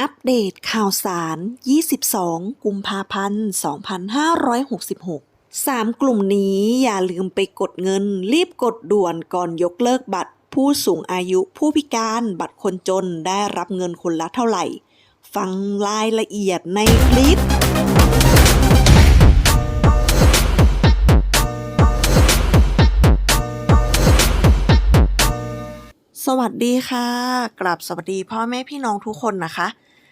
อัปเดตข่าวสาร 22 กุมภาพันธ์ 2566 3 กลุ่มนี้อย่าลืมไปกดเงิน รีบกดด่วนก่อนยกเลิกบัตร ผู้สูงอายุผู้พิการบัตรคนจนได้รับเงินคนละเท่าไหร่ ฟังรายละเอียดในคลิปสวัสดีค่ะ กลับสวัสดีพ่อแม่พี่น้องทุกคนนะคะ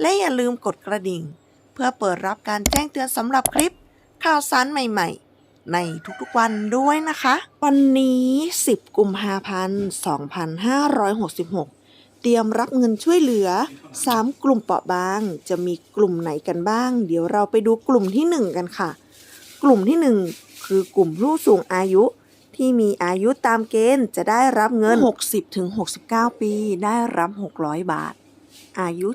และอย่าลืมกดกระดิ่ง เพื่อเปิดรับการแจ้งเตือนสำหรับคลิปข่าวสารใหม่ๆ ในทุกๆวันด้วยนะคะ วันนี้ 10 กุมภาพันธ์ 2566 เตรียมรับเงินช่วยเหลือ 3 กลุ่มเปราะบาง จะมีกลุ่มไหนกันบ้าง เดี๋ยวเราไปดูกลุ่มที่ 1 กันค่ะ กลุ่มที่ 1 คือกลุ่มผู้สูงอายุที่มีอายุตามเกณฑ์จะได้รับเงิน 60-69 ปี ได้รับ 600 บาท อายุ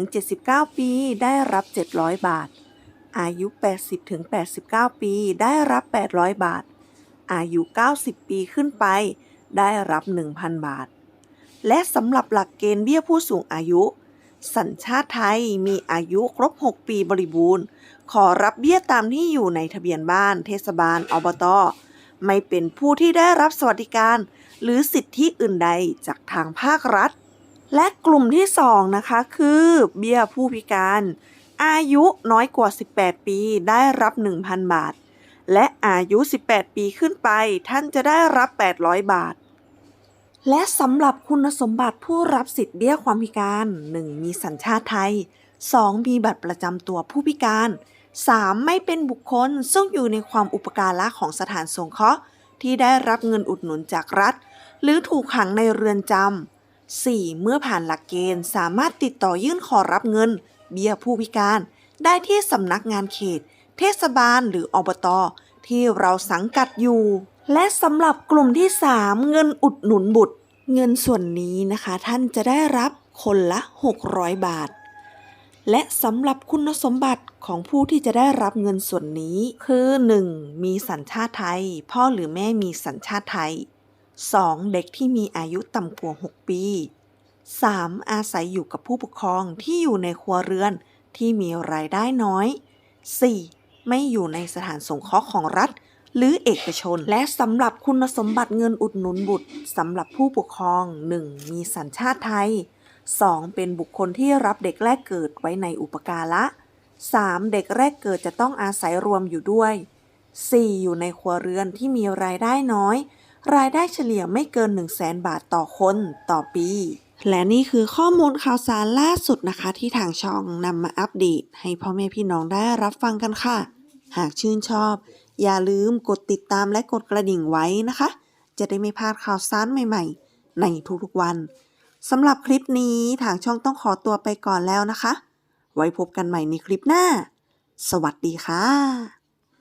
70-79 ปี ได้รับ 700 บาท อายุ 80-89 ปี ได้รับ 800 บาท อายุ 90 ปีขึ้นไป ได้รับ 1,000 บาท และสำหรับหลักเกณฑ์เบี้ยผู้สูงอายุ สัญชาติไทยมีอายุครบ 6 ปีบริบูรณ์ ขอรับเบี้ยตามที่อยู่ในทะเบียนบ้าน เทศบาล อบต ไม่เป็นผู้ที่ได้รับสวัสดิการ หรือสิทธิอื่นใดจากทางภาครัฐ และกลุ่มที่ 2 นะคะ คือเบี้ยผู้พิการ อายุน้อยกว่า 18 ปีได้รับ 1,000 บาท และอายุ 18 ปีขึ้นไป ท่านจะได้รับ 800 บาท และสำหรับคุณสมบัติผู้รับสิทธิเบี้ยความพิการ 1. มีสัญชาติไทย 2. มีบัตรประจำตัวผู้พิการ 3. ไม่เป็นบุคคล ซึ่งอยู่ในความอุปการะของสถานสงเคราะห์ ที่ได้รับเงินอุดหนุนจากรัฐ หรือถูกขังในเรือนจำ 4. เมื่อผ่านหลักเกณฑ์สามารถติดต่อยื่นขอรับเงิน เบี้ยผู้พิการ ได้ที่สำนักงานเขต เทศบาลหรืออบตที่เราสังกัดอยู่ และสำหรับกลุ่มที่ 3 เงินอุดหนุนบุตร เงินส่วนนี้นะคะ ท่านจะได้รับคนละ 600 บาท และสำหรับคุณสมบัติของผู้ที่จะได้รับเงินส่วนนี้ คือ 1. มีสัญชาติไทย พ่อหรือแม่มีสัญชาติไทย 2. เด็กที่มีอายุต่ำกว่า 6 ปี 3. อาศัยอยู่กับผู้ปกครองที่อยู่ในครัวเรือนที่มีรายได้น้อย 4. ไม่อยู่ในสถานสงเคราะห์ของรัฐ หรือเอกชน และสำหรับคุณสมบัติเงินอุดหนุนบุตรสำหรับผู้ปกครอง 1. มีสัญชาติไทย 2. เป็นบุคคลที่รับเด็กแรกเกิดไว้ในอุปการะ 3. เด็กแรกเกิดจะต้องอาศัยรวมอยู่ด้วย 4. อยู่ในครัวเรือนที่มีรายได้น้อย รายได้เฉลี่ยไม่เกิน 1 0 0 0 0แบาทต่อคนต่อปี และนี่คือข้อมูลข่าวสารล่าสุดนะคะ ที่ทางช่องนำมาอัปเดต ให้พ่อแม่พี่น้องได้รับฟังกันค่ะ หากชื่นชอบ อย่าลืมกดติดตามและกดกระดิ่งไว้นะคะ จะได้ไม่พลาดข่าวสารใหม่ ๆ ในทุกๆวันสำหรับคลิปนี้ทางช่องต้องขอตัวไปก่อนแล้วนะคะ ไว้พบกันใหม่ในคลิปหน้า สวัสดีค่ะ